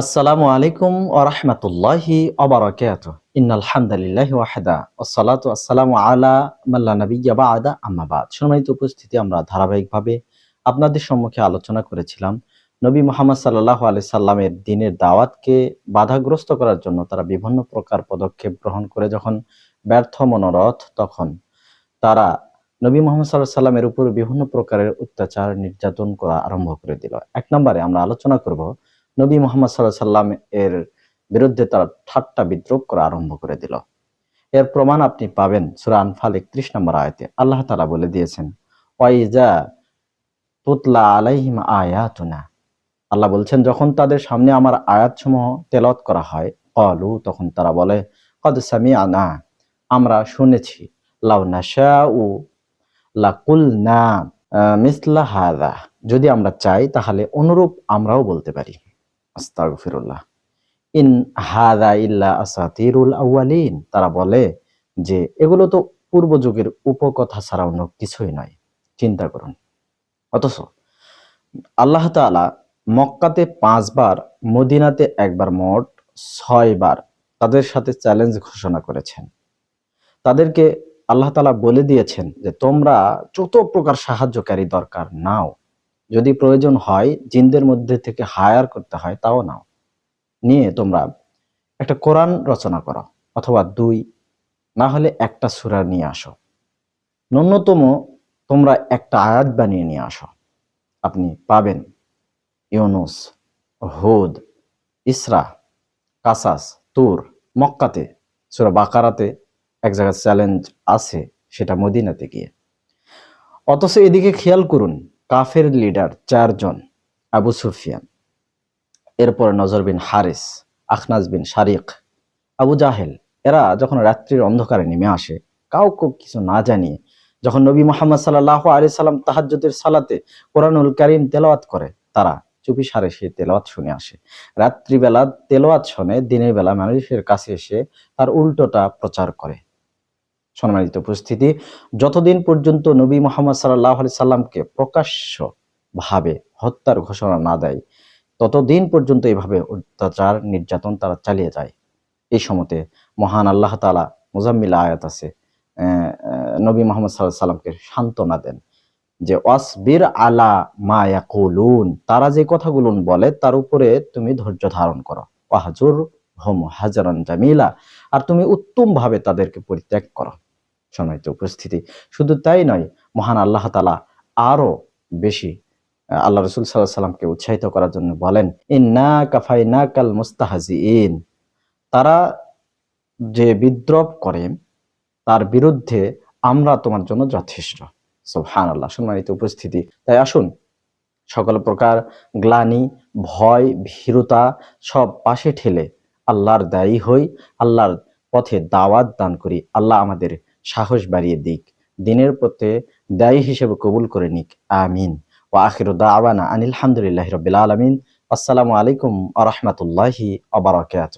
আসসালামু আলাইকুম ওরহমতুল্লাহি অবরাকাত ইন্নাল হামদুলিল্লাহি ওয়াহদা। ওয়াসসালাতু আসসালামু আলা মাল্লা নাবিয়্যা বা'দা। আম্মা বাদ। সম্মানিত উপস্থিতি, আমরা ধারাবাহিকভাবে আপনাদের সম্মুখে আলোচনা করেছিলাম। নবী মুহাম্মদ সাল্লাল্লাহু আলাইহি সাল্লামের দিনের দাওয়াতকে বাধাগ্রস্ত করার জন্য তারা বিভিন্ন প্রকার পদক্ষেপ গ্রহণ করে যখন ব্যর্থ, মনোরথ, তখন তারা নবী মোহাম্মদ সাল্লাহ সাল্লামের উপর বিভিন্ন প্রকারের অত্যাচার, নির্যাতন করা আরম্ভ করে দিল। এক নম্বরে আমরা আলোচনা করব নবী মোহাম্মদ সাল্লাহ সাল্লাম এর বিরুদ্ধে তারা ঠাট্টা বিদ্রোপ করা আরম্ভ করে দিল। এর প্রমাণ আপনি পাবেন সুরা আনফাল একত্রিশ নম্বর আয়তে। আল্লাহ তালা বলে দিয়েছেন ওয়াইজা তুতলা আলাইহিম আয়াতুনা। আল্লাহ বলছেন, যখন তাদের সামনে আমার আয়াতসমূহ তেলত করা হয় কলু তখন তারা বলে, কদ সামি আনা আমরা শুনেছি, লাউ নাশাউ লাকুল না মিসলা হাদা। যদি আমরা চাই, তাহলে অনুরূপ আমরাও বলতে পারি। আস্তাগফিরুল্লাহ। ইন হাদা ইল্লা আসাতিরুল আউয়ালিন। তারা বলে যে, এগুলো তো পূর্ব যুগের উপকথা ছাড়া অন্য কিছুই নয়। চিন্তা করুন। অথচ আল্লাহ তাআলা মক্কাতে পাঁচবার, মদিনাতে একবার মোট ছয়বার তাদের সাথে চ্যালেঞ্জ ঘোষণা করেছেন। তাদেরকে আল্লাহ তালা বলে দিয়েছেন যে, তোমরা যত প্রকার সাহায্যকারী দরকার নাও যদি প্রয়োজন হয়, জিনদের মধ্যে থেকে হায়ার করতে হয়, তাও নাও। নিয়ে তোমরা একটা কোরআন রচনা করো, অথবা দুই, না হলে একটা সুরা নিয়ে আসো। ন্যূনতম তোমরা একটা আয়াত বানিয়ে নিয়ে আসো। আপনি পাবেন ইউনুস, হুদ, ইসরা, কাসাস, তুর, মক্কাতে, সুরা বাকারাতে এক জায়গায় চ্যালেঞ্জ আছে সেটা মদিনাতে গিয়ে। অথচ এদিকে খেয়াল করুন কাফের লিডার চারজন, আবু সুফিয়ান, এরপর নজর বিন হারিস, আখনাজ বিন শারিক, আবু জাহেল। এরা যখন রাত্রির অন্ধকারে নেমে আসে, কাউকে কিছু না জানিয়ে, যখন নবী মোহাম্মদ সাল্লাহ আলি সাল্লাম তাহাজ্জুদের সালাতে কোরআনুল করিম তেলাওয়াত করে, তারা চুপি সারে সে তেলাওয়াত শুনে আসে। রাত্রিবেলা তেলাওয়াত শোনে, দিনের বেলা মানুষের কাছে এসে তার উল্টোটা প্রচার করে। সম্মানিত উপস্থিতি। যতদিন পর্যন্ত নবী মোহাম্মদ সাল্লাহ আলি সাল্লামকে প্রকাশ্য ভাবে হত্যার ঘোষণা না দেয়, ততদিন পর্যন্ত এইভাবে অত্যাচার, নির্যাতন তারা চালিয়ে যায়। এই সময়তে মহান আল্লাহ তালা মুজাম্মিল আয়াত আছে নবী মোহাম্মদ সাল্লাহ সাল্লামকে সান্ত্বনা দেন যে, ওয়াসবির আলা মায়া ইয়াকুলুন তারা যে কথাগুলো বলে তার উপরে তুমি ধৈর্য ধারণ করো। ওয়াহাজুর হোম হাজারান জামিলা আর তুমি উত্তম ভাবে তাদেরকে পরিত্যাগ করো। সম্মানিত উপস্থিতি। শুধু তাই নয়, মহান আল্লাহ তালা আরও বেশি আল্লাহ রসুল সাল্লাহ সাল্লামকে উৎসাহিত করার জন্য বলেন, ইন্না কাফাই না কাল মুস্তাহাজি ইন তারা যে বিদ্রোপ করে, তার বিরুদ্ধে আমরা তোমার জন্য যথেষ্ট। সুবহান আল্লাহ সম্মানিত উপস্থিতি। তাই আসুন, সকল প্রকার গ্লানি, ভয়, ভীরুতা সব পাশে ঠেলে আল্লাহর দায়ী হই, আল্লাহর পথে দাওয়াত দান করি। আল্লাহ আমাদের সাহস বাড়িয়ে দিক। দিনের পথে দায়ী হিসেবে কবুল করে নিক। আমিন। ও আখির দাওয়ানা আনিল হামদুলিল্লাহ রবিল আলমিন। আসসালামু আলাইকুম আ রহমতুল্লাহি আবরাকাত